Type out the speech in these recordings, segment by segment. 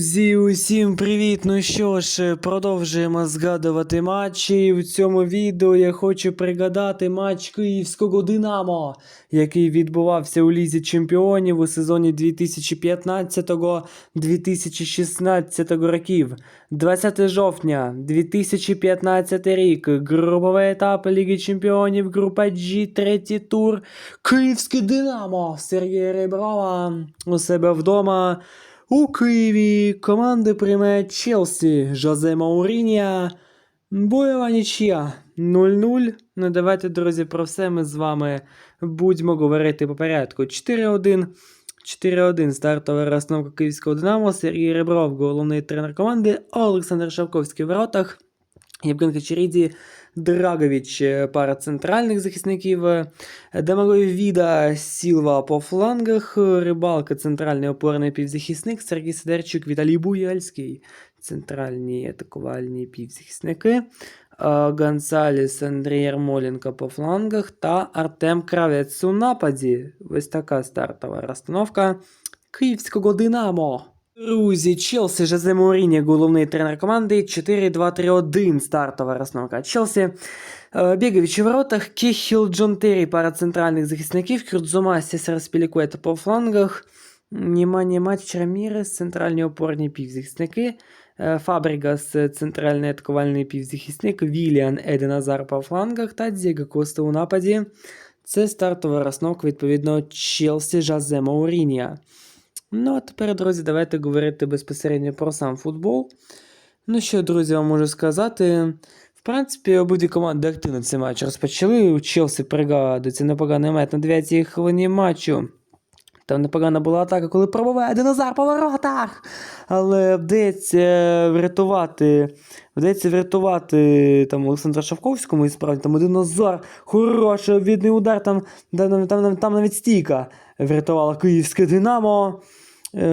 Друзі, усім привіт! Ну що ж, продовжуємо згадувати матчі. В цьому відео я хочу пригадати матч Київського Динамо, який відбувався у Лізі Чемпіонів у сезоні 2015-2016 років. 20 жовтня 2015 рік. Груповий етап Ліги Чемпіонів, група G, третій тур. Київське Динамо Сергія Реброва у себе вдома. У Києві команди прийме Челсі Жозе Маурінія. Бойова нічия 0-0. Ну давайте, друзі, про все ми з вами будемо говорити по порядку. 4-1. 4-1 стартова розстановка Київського Динамо. Сергій Ребров, головний тренер команди. Олександр Шавковський в воротах. Євген Хачеріді, Драгович, е, пара центральних захисників, е, Демагой Віда, Сілва по флангах, Рибалка, центральний опорний півзахисник, Сергій Сидорчук, Віталій Буяльський, центральні атакувальні півзахисники, е, Гонсаліс, Андрій Ярмоленко по флангах та Артем Кравець у нападі. Ось така стартова розстановка Київського Динамо. Друзі, Челсі Жозе Мауріньо, головний тренер команди. 4-2-3-1 стартова розстановка Челсі. Е, Бігович у воротах, Кехіл, Джон Террі, пара центральних захисників, Кюрдзума, Сесар Спілікуета по флангах, Німані Матч Рамірес, центральні опорні півзахисники, е, Фабрігас, центральний атакувальний півзахисник, Віліан, Еден по флангах та Дієго Коста у нападі. Це стартова розстановка, відповідно, Челсі Жозе Мауріньо. Ну, а тепер, друзі, давайте говорити безпосередньо про сам футбол. Ну що, друзі, вам можу сказати. В принципі, обидві команди активно цей матч розпочали. У Челсі пригадується непоганий мет на 9-й хвилині матчу. Там непогана була атака, коли пробиває динозавр по воротах. Але вдається врятувати. Вдається врятувати там Олександра Шавковському, і справді там один Назар, хороший обвідний удар, там, там, там, там навіть стійка врятувала київське Динамо. Е,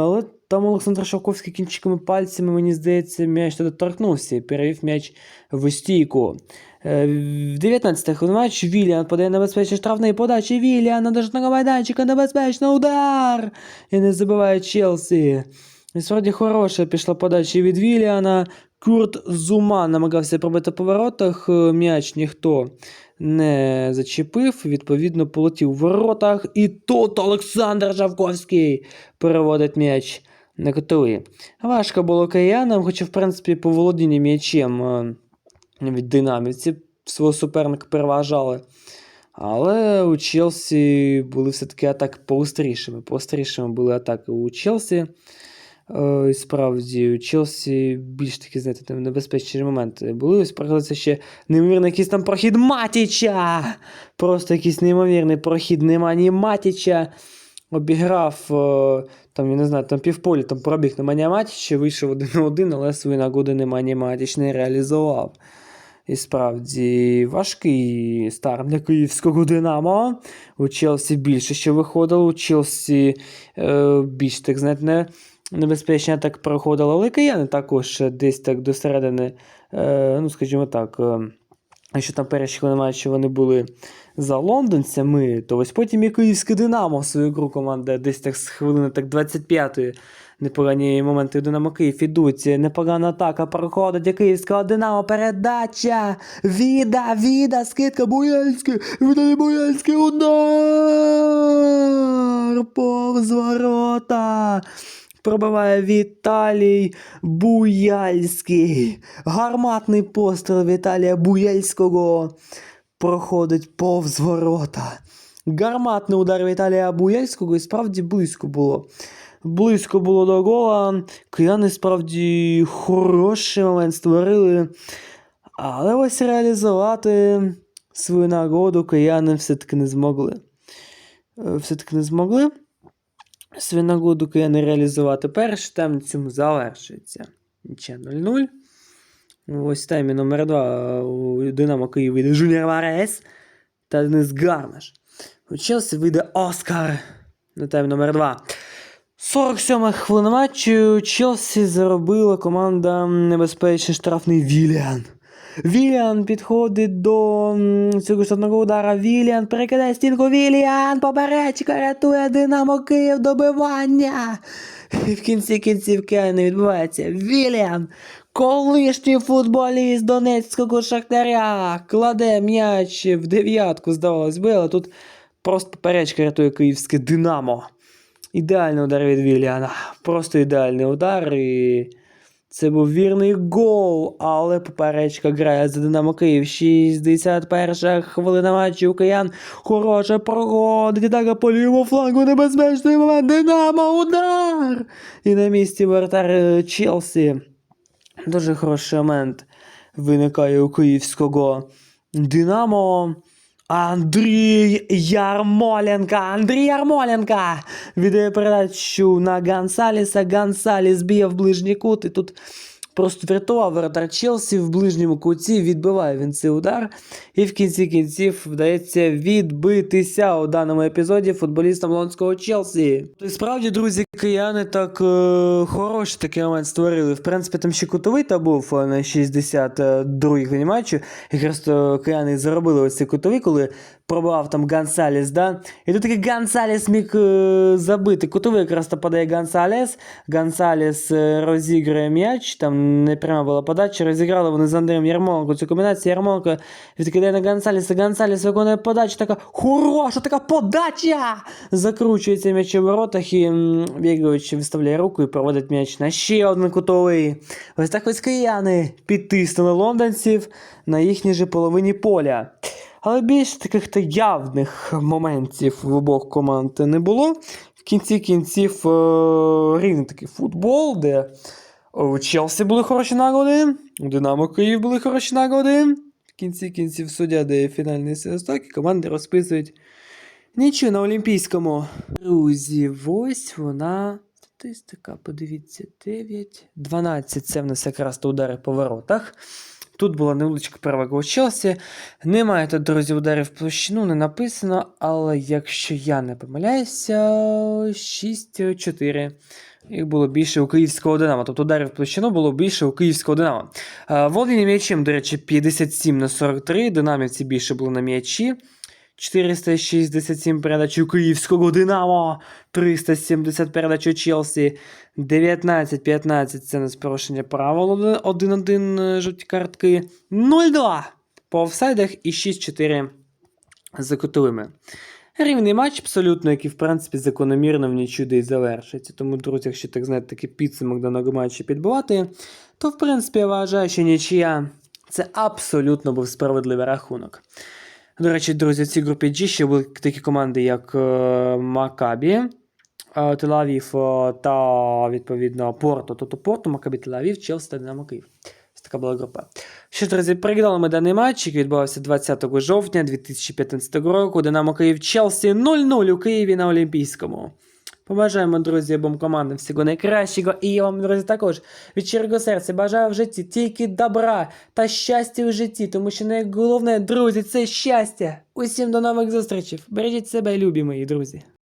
але там Олександр Шавковський кінчиками пальцями, мені здається, м'яч туди торкнувся і перевів м'яч в стійку. Е, В 19-й хвилин матч Віліан подає небезпечний штрафний подачі. Віліан на дожного майданчика, небезпечний удар! І не забиває Челсі. І справді хороша пішла подача від Віліана. Курт Зума намагався пробити по воротах. е, М'яч ніхто не зачепив, відповідно, полетів в воротах. І тут Олександр Жавковський переводить м'яч на котові. Важко було киянам, хоча, в принципі, по володінні м'ячем е, від динамівці свого суперника переважали. Але у Челсі були все-таки атаки поострішими. Поострішими були атаки у Челсі. Е, і справді, у Челсі більш такі, знаєте, небезпечні моменти були. Ось пригадується ще неймовірний якийсь там прохід Матіча. Просто якийсь неймовірний прохід Немані Матіча. Обіграв, е, там, я не знаю, там півполі, там пробіг Немані Матіча, вийшов один на один, але свої нагоди Немані Матіч не реалізував. І справді важкий старт для київського Динамо. У Челсі більше що виходило, у Челсі е, більш так знаєте, не, небезпечно так проходило, але кияни також десь так до середини, е, ну скажімо так. Е, Якщо там перші матчу вони були за лондонцями, то ось потім і київське Динамо в свою гру команда десь так з хвилини так 25-ї непогані моменти Динамо Київ ідуть. Непогана атака проходить до київського Динамо. Передача. Віда, віда, скидка Буяльський. Віталій Буяльський удар. Повз ворота. Пробиває Віталій Буяльський. Гарматний постріл Віталія Буяльського проходить повз ворота. Гарматний удар Віталія Буяльського і справді близько було. Близько було до гола. Кияни справді хороший момент створили. Але ось реалізувати свою нагоду кияни все-таки не змогли. Е, Все-таки не змогли свою нагоду кияни реалізувати. Перший тайм цьому завершується. Нічия 0-0. Ось таймі номер 2 у Динамо Київ вийде Жуніор Варес та Денис Гарнаш. У Челсі вийде Оскар на тайм номер 2. 47 хвилина матчу Челсі заробила команда небезпечний штрафний Віліан. Віліан підходить до цього штатного удара. Віліан перекидає стінку. Віліан поперечка рятує Динамо Київ добивання. І в кінці кінцівки не відбувається. Віліан, колишній футболіст Донецького Шахтаря, кладе м'яч в дев'ятку, здавалось би, але тут просто поперечка рятує київське Динамо. Ідеальний удар від Віліана. Просто ідеальний удар. І це був вірний гол, але поперечка грає за Динамо Київ. 61 хвилина матчу. Киян хороше проходить. Атака по лівому флангу. Небезпечний момент. Динамо удар! І на місці вратар е, Челсі. Дуже хороший момент виникає у київського Динамо. Андрій Ярмоленко. Андрій Ярмоленко віддає передачу на Гонсаліса. Гонсаліс б'є в ближній кут. І тут просто врятував воротар Челсі в ближньому куті. Відбиває він цей удар. І в кінці кінців вдається відбитися у даному епізоді футболістам лондонського Челсі. І справді, друзі, Кияни так е, хороший такий момент створили. В принципі, там ще кутовий та був е, на 62-й хвилині матчу. Якраз то кияни заробили ось цей кутовий, коли пробував там Гонсалес, да? І тут таки Гонсалес міг е, забити. Кутовий якраз то подає Гонсалес. Гонсалес е, розігрує м'яч, там не пряма була подача. Розіграли вони з Андрієм Ярмоленко. Цю комбінацію Ярмоленко відкидає на Гонсалеса. Гонсалес виконує подачу. Така хороша така подача! Закручується м'яч у воротах і м, виставляє руку і проводить м'яч на ще один кутовий. Ось так ось кияни підтиснули лондонців на їхній же половині поля. Але більш таких то явних моментів в обох команд не було. В кінці кінців е, рівний такий футбол, де у Челсі були хороші нагоди, у Динамо Київ були хороші нагоди. В кінці кінців суддя дає фінальний свисток, і команди розписують нічого на Олімпійському. Друзі, ось вона. Статистика, подивіться, 9. 12 це в нас якраз то удари по воротах. Тут була невеличка перевага у Челсі. Немає тут, друзі, ударів в площину, не написано, але якщо я не помиляюся, 6-4. Їх було більше у київського Динамо. Тобто ударів в площину було більше у київського Динамо. Е, Володіння м'ячем, до речі, 57 на 43. Динамівці більше були на м'ячі. 467 передач у київського Динамо, 370 передач у Челсі, 19-15 це не порушення правил 1-1 е, жовті картки, 0-2 по офсайдах і 6-4 за кутовими. Рівний матч абсолютно, який в принципі закономірно в нічю і завершиться. Тому, друзі, якщо так знаєте, такий підсумок даного матчу підбивати, то в принципі я вважаю, що нічия це абсолютно був справедливий рахунок. До речі, друзі, в цій групі G ще були такі команди, як е, Макабі, Телавів Тель-Авів е, та, відповідно, Порто. Тобто Порто, Макабі, Тель-Авів, Челсі та Динамо Київ. Ось така була група. Що ж, друзі, ми даний матч, який відбувався 20 жовтня 2015 року. Динамо Київ Челсі 0-0 у Києві на Олімпійському. Побажаємо, друзі, обом командам всього найкращого. І я вам, друзі, також від щирого серця бажаю в житті тільки добра та щастя у житті, тому що найголовне, друзі, це щастя. Усім до нових зустрічей. Бережіть себе, любі мої друзі.